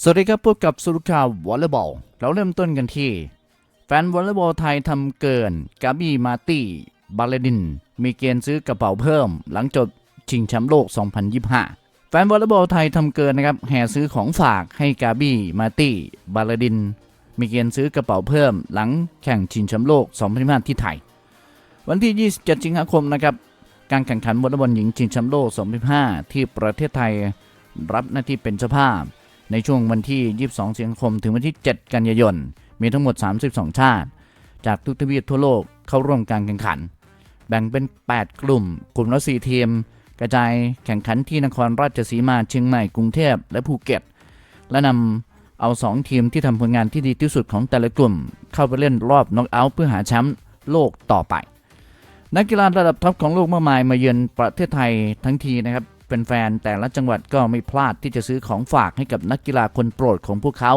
สวัสดีครับพบกับสุรุข่าววอลเลย์บอล เราเริ่มต้นกันที่ แฟนวอลเลย์บอลไทยทำเกิน กาบีมาตี้บาเลดิน มีเกณฑ์ซื้อกระเป๋าเพิ่ม หลังจบชิงแชมป์โลก 2025 แฟนวอลเลย์บอลไทยทำเกินนะครับแห่ซื้อของฝากให้กาบีมาตี้บาเลดิน มีเกณฑ์ซื้อกระเป๋าเพิ่ม หลังแข่งชิงแชมป์โลก 2025 ที่ไทย วันที่ 27 สิงหาคมนะครับการแข่งขันวอลเลย์บอลหญิงชิงแชมป์โลก 2025 ที่ประเทศไทย รับหน้าที่เป็นเจ้าภาพ ในช่วงวันที่ 22 สิงหาคม ถึงวันที่ 7 กันยายน มีทั้งหมด 32 ชาติ จากทุกทวีปทั่วโลกเข้าร่วมการแข่งขัน แบ่งเป็น 8 กลุ่ม กลุ่มละ 4 ทีม กระจายแข่งขันที่นครราชสีมาเชียงใหม่กรุงเทพและภูเก็ต และนำเอา 2 ทีมที่ทำผลงานที่ดีที่สุดของแต่ละกลุ่ม เข้าไปเล่นรอบน็อกเอาท์เพื่อหาแชมป์โลกต่อไป นักกีฬาระดับท็อปของโลกมากมายมาเยือนประเทศไทยทั้งทีนะครับ แฟนแต่ละจังหวัดก็ไม่พลาดที่จะซื้อของฝากให้กับนักกีฬาคนโปรดของพวกเขา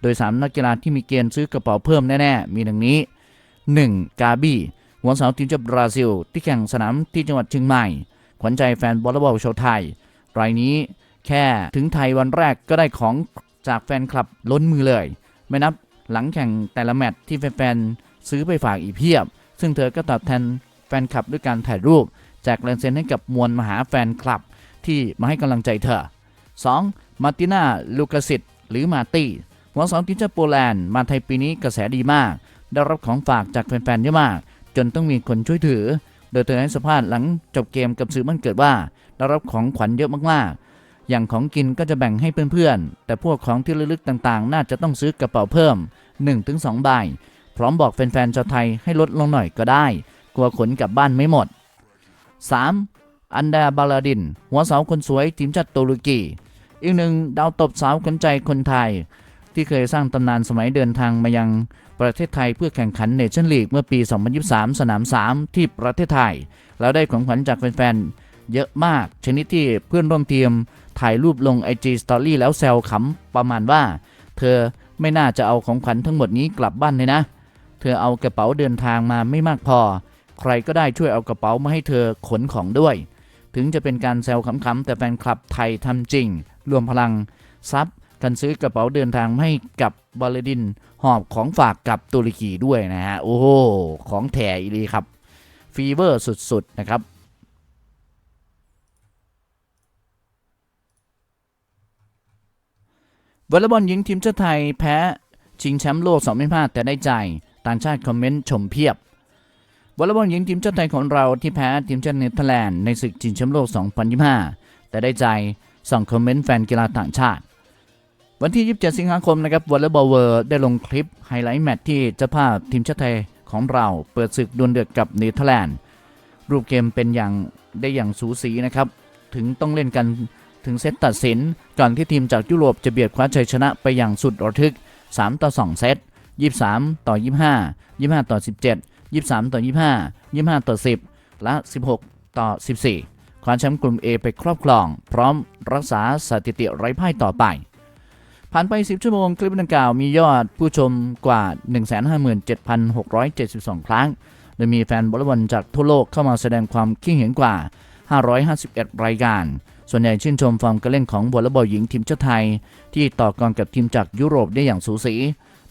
โดย 3 นักกีฬาที่มีเกณฑ์ซื้อกระเป๋าเพิ่มแน่ๆ มีดังนี้ 1. กาบี้หัวเสาทีมจากบราซิล ที่แข่งสนามที่จังหวัดเชียงใหม่ ขวัญใจแฟนบอลลบอลชาวไทย รายนี้แค่ถึงไทยวันแรกก็ได้ของจากแฟนคลับล้นมือเลย ไม่นับหลังแข่งแต่ละแมตช์ที่แฟนๆซื้อไปฝากอีกเพียบ ซึ่งเธอก็ตอบแทนแฟนคลับด้วยการถ่ายรูป แจกลายเซ็นให้กับมวลมหาแฟนคลับ ที่มาให้กำลังใจเธอ 2. มาร์ติน่าลูกาสิตหรือมาตี้หัวสองทีมชาติโปแลนด์มาไทยปีนี้กระแสดีมาก ได้รับของฝากจากแฟนๆเยอะมาก จนต้องมีคนช่วยถือ โดยเธอให้สัมภาษณ์หลังจบเกมกับสื่อมันเกิดว่า ได้รับของขวัญเยอะมากๆ อย่างของกินก็จะแบ่งให้เพื่อนๆ แต่พวกของที่ระลึกต่างๆ น่าจะต้องซื้อกระเป๋าเพิ่ม 1-2 ใบ พร้อมบอกแฟนๆชาวไทยให้ลดลงหน่อยก็ได้ กลัวขนกลับบ้านไม่หมด 3. อันดาบาลาดิน หัวสาวคนสวยทีมชาติตุรกี อีกหนึ่งดาวตบสาวขวัญใจคนไทย ที่เคยสร้างตำนานสมัยเดินทางมายังประเทศไทยเพื่อแข่งขันเนชั่นลีกเมื่อปี 2023 สนาม 3 ที่ประเทศไทย แล้วได้ของขวัญจากแฟนๆ เยอะมาก ชนิดที่เพื่อนร่วมทีมถ่ายรูปลง IG Story แล้วแซวขำประมาณว่า เธอไม่น่าจะเอาของขวัญทั้งหมดนี้กลับบ้านเลยนะ เธอเอากระเป๋าเดินทางมาไม่มากพอ ใครก็ได้ช่วยเอากระเป๋ามาให้เธอขนของด้วย ถึงจะเป็นการแซวขำๆแต่แฟนคลับไทยทำจริง รวมพลังซับกันซื้อกระเป๋าเดินทางให้กับบาลดิน หอบของฝากกับตุรกีด้วยนะฮะ โอ้โห ของแถอีหลีครับ ฟีเวอร์สุด ๆ นะครับวอลเลย์บอลหญิงทีมชาติไทยแพ้ชิงแชมป์โลก 2025 แต่ได้ใจ ต่างชาติคอมเมนต์ชมเพียบ วอลเลย์บอลหญิงทีมชาติไทยของเราที่แพ้ทีมชาติเนเธอร์แลนด์ในศึกชิงแชมป์โลก 2025 แต่ได้ใจส่องคอมเมนต์แฟนกีฬาต่างชาติ วันที่ 27 สิงหาคมนะครับวอลเลย์บอลเวิร์ได้ลงคลิปไฮไลท์แมตช์ที่เจ้าภาพทีมชาติไทยของเราเปิดศึกดวลเดือดกับเนเธอร์แลนด์รูปเกมเป็นอย่างได้อย่างสูสีนะครับถึงต้องเล่นกันถึงเซตตัดสินก่อนที่ทีมจากยุโรปจะเบียดคว้าชัยชนะไปอย่างสุดระทึก 3 ต่อ 2 เซต 23 ต่อ 25 25 ต่อ 17 23 ต่อ 25 25 ต่อ 10 และ 16 ต่อ 14 คว้าแชมป์กลุ่ม A ไปครอบครอง พร้อมรักษาสถิติไร้พ่ายต่อไป ผ่านไป 10 ชั่วโมงคลิปดังกล่าวมียอดผู้ชมกว่า 157,672 ครั้ง โดยมีแฟนบอลบอลจากทั่วโลกเข้ามาแสดงความคิดเห็นกว่า 551 รายการส่วนใหญ่ชื่นชมฟอร์มการเล่นของวอลเลย์บอลหญิงทีมชาติไทย ที่ต่อกรกับทีมจากยุโรปได้อย่างสูสี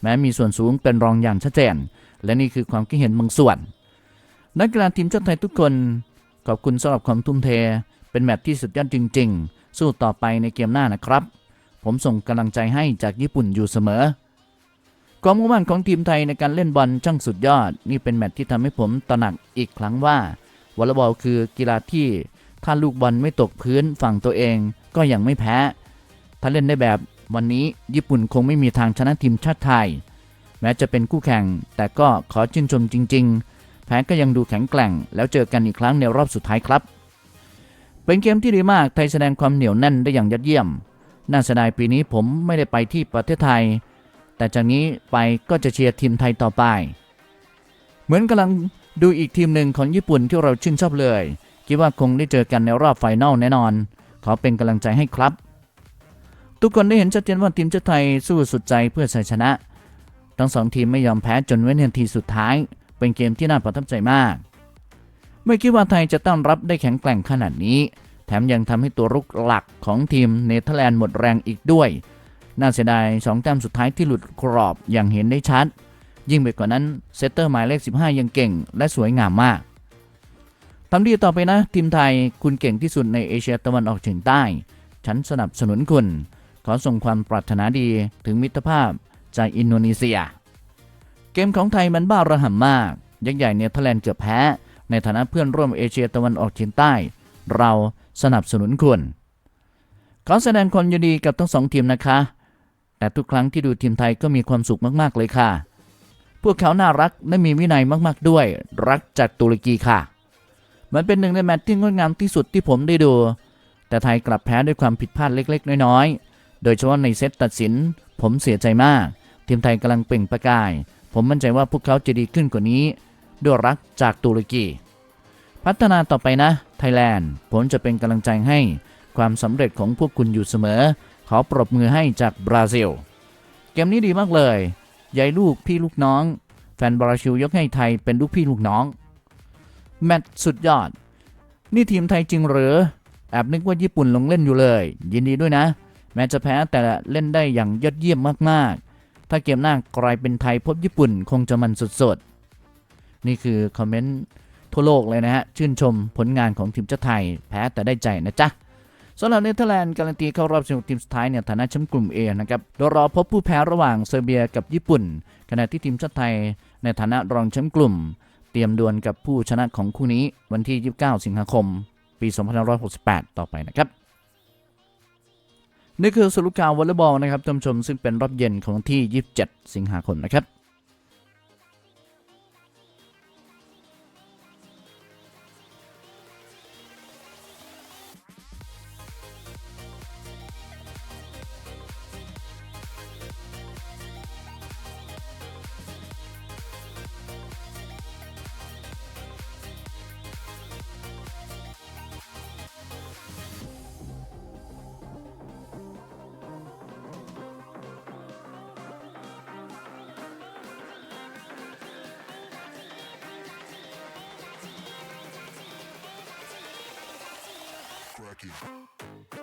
แม้มีส่วนสูงเป็นรองอย่างชัดเจน และนี่คือความคิดเห็นบางส่วน นักกีฬาทีมชาติไทยทุกคน ขอบคุณสำหรับความทุ่มเท เป็นแมตช์ที่สุดยอดจริง ๆ สู้ต่อไปในเกมหน้านะครับ ผมส่งกำลังใจให้จากญี่ปุ่นอยู่เสมอ ความมุ่งมั่นของทีมไทยในการเล่นบอลช่างสุดยอด นี่เป็นแมตช์ที่ทำให้ผมตระหนักอีกครั้งว่าวอลเลย์บอลคือกีฬาที่ถ้าลูกบอลไม่ตกพื้นฝั่งตัวเองก็ยังไม่แพ้ ถ้าเล่นได้แบบวันนี้ญี่ปุ่นคงไม่มีทางชนะทีมชาติไทย แม้จะเป็นคู่แข่ง แต่ก็ขอชื่นชมจริง ๆ แพ้ก็ยังดูแข็งแกร่ง แล้วเจอกันอีกครั้งในรอบสุดท้ายครับ เป็นเกมที่ดีมากไทยแสดงความเหนียวแน่นได้อย่างยอดเยี่ยม น่าเสียดายปีนี้ผมไม่ได้ไปที่ประเทศไทย แต่จากนี้ไปก็จะเชียร์ทีมไทยต่อไป เหมือนกำลังดูอีกทีมหนึ่งของญี่ปุ่นที่เราชื่นชอบเลย คิดว่าคงได้เจอกันในรอบไฟนอลแน่นอน ขอเป็นกำลังใจให้ครับ ทุกคนได้เห็นชัดเจนว่าทีมชาติไทยสู้สุดใจเพื่อชัยชนะ ทั้งสองทีมไม่ยอมแพ้จนเว้นนาทีสุดท้าย เป็นเกมที่น่าประทับใจมาก ไม่คิดว่าไทยจะต้อนรับได้แข็งแกร่งขนาดนี้ แถมยังทำให้ตัวรุกหลักของทีมเนเธอร์แลนด์หมดแรงอีกด้วย น่าเสียดายสองแต้มสุดท้ายที่หลุดกรอบอย่างเห็นได้ชัด ยิ่งไปกว่านั้นเซตเตอร์หมายเลข 15 ยังเก่ง และสวยงามมากทำดีต่อไปนะ ทีมไทยคุณเก่งที่สุดในเอเชียตะวันออกเฉียงใต้ ฉันสนับสนุนคุณ ขอส่งความปรารถนาดีถึงมิตรภาพ จากอินโดนีเซีย เกมของไทยมันบ้าระห่ำมาก ยักษ์ใหญ่เนเธอร์แลนด์เกือบแพ้ ในฐานะเพื่อนร่วมเอเชียตะวันออกเฉียงใต้ เราสนับสนุนคุณ ขอแสดงความยินดีกับทั้งสองทีมนะคะ แต่ทุกครั้งที่ดูทีมไทยก็มีความสุขมากๆเลยค่ะ พวกเขาน่ารักและมีวินัยมากๆด้วย รักจากตุรกีค่ะ มันเป็นหนึ่งในแมตช์ที่งดงามที่สุดที่ผมได้ดู แต่ไทยกลับแพ้ด้วยความผิดพลาดเล็ก ๆ น้อยๆ โดยเฉพาะในเซตตัดสิน ผมเสียใจมาก ทีมไทยกำลังเปล่งประกาย ผมมั่นใจว่าพวกเขาจะดีขึ้นกว่านี้ ด้วยรักจากตุรกี พัฒนาต่อไปนะ ไทยแลนด์ ผมจะเป็นกำลังใจให้ความสำเร็จของพวกคุณอยู่เสมอ ขอปรบมือให้จากบราซิล เกมนี้ดีมากเลยยายลูกพี่ลูกน้อง แฟนบราซิลยกให้ไทยเป็นลูกพี่ลูกน้อง แมตช์สุดยอด นี่ทีมไทยจริงหรือแอบนึกว่าญี่ปุ่นลงเล่นอยู่เลย ยินดีด้วยนะ แม้จะแพ้แต่เล่นได้อย่างยอดเยี่ยมมากๆ ถ้าเกมหน้ากลายเป็นไทยพบญี่ปุ่นคงจะมันสุดๆ นี่คือคอมเมนต์ทั่วโลกเลยนะฮะ ชื่นชมผลงานของทีมชาติไทย แพ้แต่ได้ใจนะจ๊ะสำหรับเนเธอร์แลนด์การันตีเข้ารอบ 16 ทีมสุดท้ายเนี่ยฐานะแชมป์กลุ่ม A นะครับ โดยรอพบผู้แพ้ระหว่างเซอร์เบียกับญี่ปุ่น ขณะที่ทีมชาติไทย ในฐานะรองแชมป์กลุ่ม เตรียมดวลกับผู้ชนะของคู่นี้วันที่ 29 สิงหาคม ปี 2568 ต่อไปนะครับ นี่คือสรุปการวอลเลย์บอลนะครับท่านผู้ชมซึ่งเป็นรอบเย็นของที่ 27 สิงหาคมนะครับ cracking.